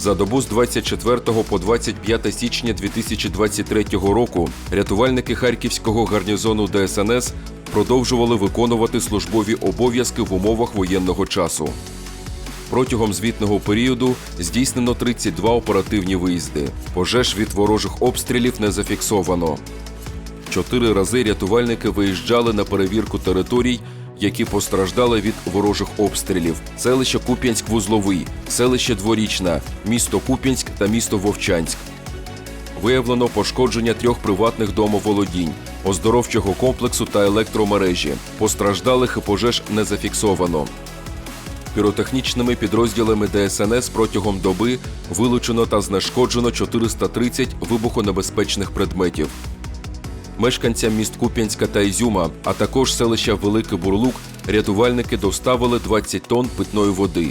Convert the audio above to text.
За добу з 24 по 25 січня 2023 року рятувальники Харківського гарнізону ДСНС продовжували виконувати службові обов'язки в умовах воєнного часу. Протягом звітного періоду здійснено 32 оперативні виїзди. Пожеж від ворожих обстрілів не зафіксовано. Чотири рази рятувальники виїжджали на перевірку територій, які постраждали від ворожих обстрілів: селище Куп'янськ-Вузловий, селище Дворічна, місто Куп'янськ та місто Вовчанськ. Виявлено пошкодження трьох приватних домоволодінь, оздоровчого комплексу та електромережі. Постраждалих і пожеж не зафіксовано. Піротехнічними підрозділами ДСНС протягом доби вилучено та знешкоджено 430 вибухонебезпечних предметів. Мешканцям міст Куп'янська та Ізюма, а також селища Великий Бурлук, рятувальники доставили 20 тонн питної води.